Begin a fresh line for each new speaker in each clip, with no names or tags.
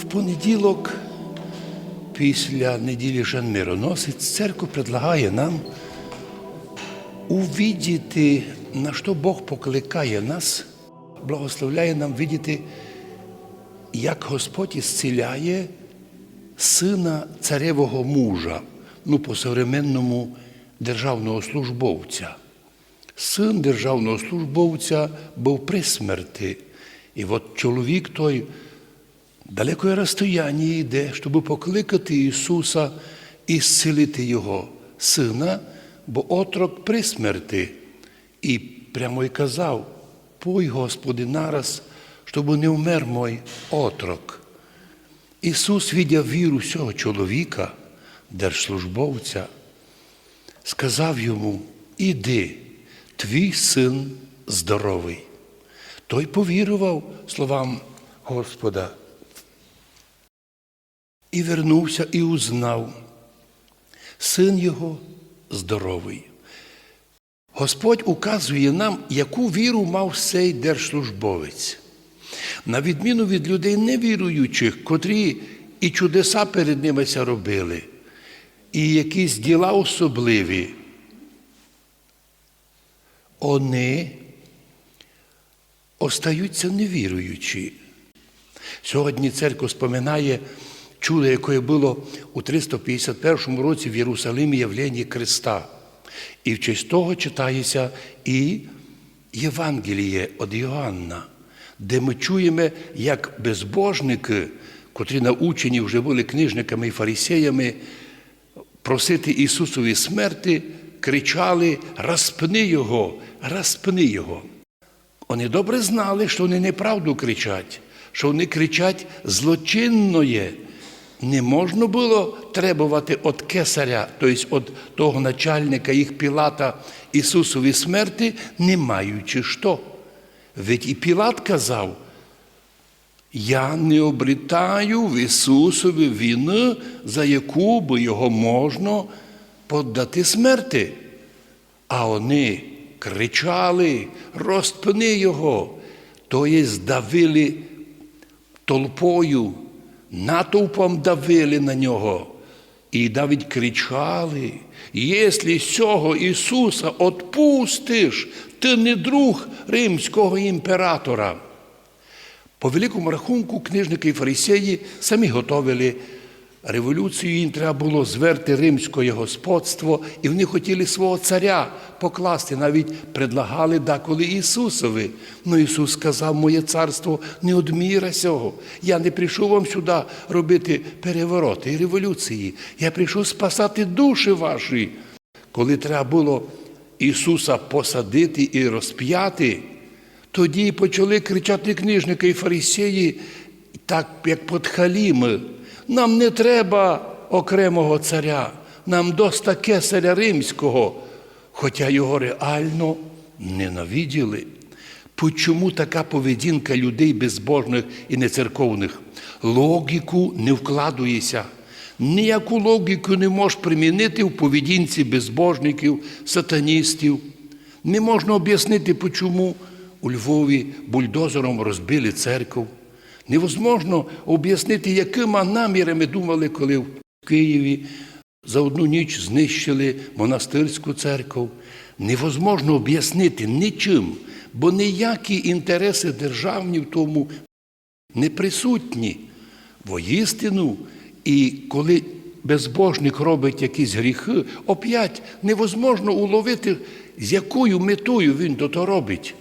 В понеділок, після неділі Жан Мироносець, церква предлагає нам увидіти, на що Бог покликає нас, благословляє нам видіти, як Господь ісціляє сина царевого мужа, ну, по современному державного службовця. Син державного службовця був при смерті. І от чоловік той далекое розстояння йде, щоб покликати Ісуса і зцілити Його сина, бо отрок при смерті. І прямо й казав: Пой, Господи, нараз, щоб не вмер мой отрок. Ісус, видя віру цього чоловіка, держслужбовця, сказав йому: Іди, твій син здоровий. Той повірував словам Господа. І вернувся і узнав, син його здоровий. Господь указує нам, яку віру мав цей держслужбовець. На відміну від людей невіруючих, котрі і чудеса перед ними ся робили, і якісь діла особливі, вони остаються невіруючі. Сьогодні церква споминає чудо, яке було у 351 році в Єрусалимі явлення Христа. І в честь того читається і Євангеліє від Іоанна, де ми чуємо, як безбожники, котрі научені вже були книжниками і фарисеями, просити Ісусові смерти, кричали: Розпни Його, розпни Його. Вони добре знали, що вони неправду кричать, що вони кричать злочинноє. Не можна було требувати від кесаря, тобто від того начальника їх Пілата Ісусові смерти, не маючи що. Ведь і Пілат казав, я не обрітаю в Ісусові вини, за яку би його можна подати смерти. А вони кричали, розпни його, то є здавили толпою, натовпом давили на нього. І навіть кричали, якщо цього Ісуса отпустиш, ти не друг римського імператора. По великому рахунку, книжники і фарисеї самі готовили революцію, їм треба було зверти римське господство, і вони хотіли свого царя покласти, навіть предлагали деколи Ісусові. Ну Ісус сказав, моє царство не одміра сього. Я не прийшов вам сюди робити перевороти і революції. Я прийшов спасати душі ваші. Коли треба було Ісуса посадити і розп'яти, тоді почали кричати книжники і фарисеї, так як подхаліми. Нам не треба окремого царя, нам доста кесаря римського, хоча його реально ненавиділи. Чому така поведінка людей безбожних і нецерковних? Логіку не вкладується. Ніяку логіку не можеш примінити в поведінці безбожників, сатаністів. Не можна об'яснити, чому у Львові бульдозером розбили церкву. Невозможно об'яснити, якими намірами думали, коли в Києві за одну ніч знищили монастирську церкву. Невозможно об'яснити нічим, бо ніякі інтереси державні в тому не присутні. Воістину, і коли безбожник робить якісь гріхи, оп'ять невозможно уловити, з якою метою він до того робить.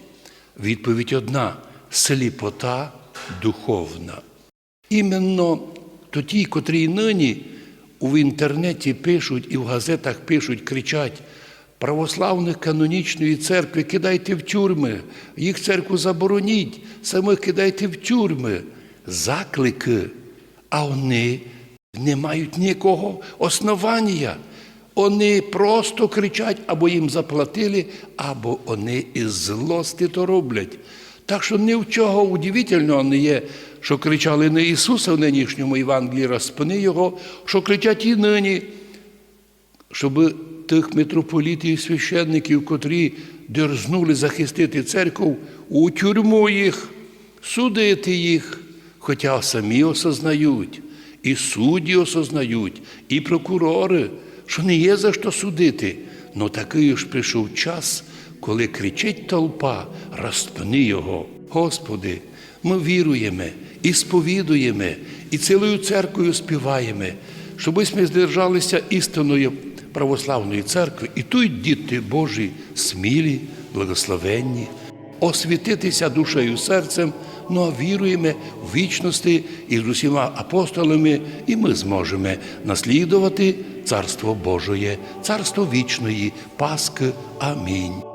Відповідь одна сліпота духовна. Іменно то ті, котрі нині в інтернеті пишуть і в газетах пишуть, кричать, православних канонічної церкви кидайте в тюрми, їх церкву забороніть, самих кидайте в тюрми. Заклики, а вони не мають ніякого основання. Вони просто кричать, або їм заплатили, або вони із злості то роблять. Так що ні в чого удивительного не є, що кричали на Ісуса в нинішньому Євангелії, розпини Його, що кричать і нині, щоб тих митрополітів і священників, котрі дерзнули захистити церкву, у тюрму їх, судити їх, Хоча самі осознають, і судді осознають, і прокурори, що не є за що судити. Но такий ж прийшов час, коли кричить толпа, розпни його. Господи, ми віруємо і сповідуємо, і цілою церквою співаємо, щоб ми здержалися істинної православної церкви, і тут діти Божі смілі, благословенні, освітитися душею серцем, ну а віруємо в вічності і з усіма апостолами, і ми зможемо наслідувати Царство Божоє, Царство вічної, Паски. Амінь.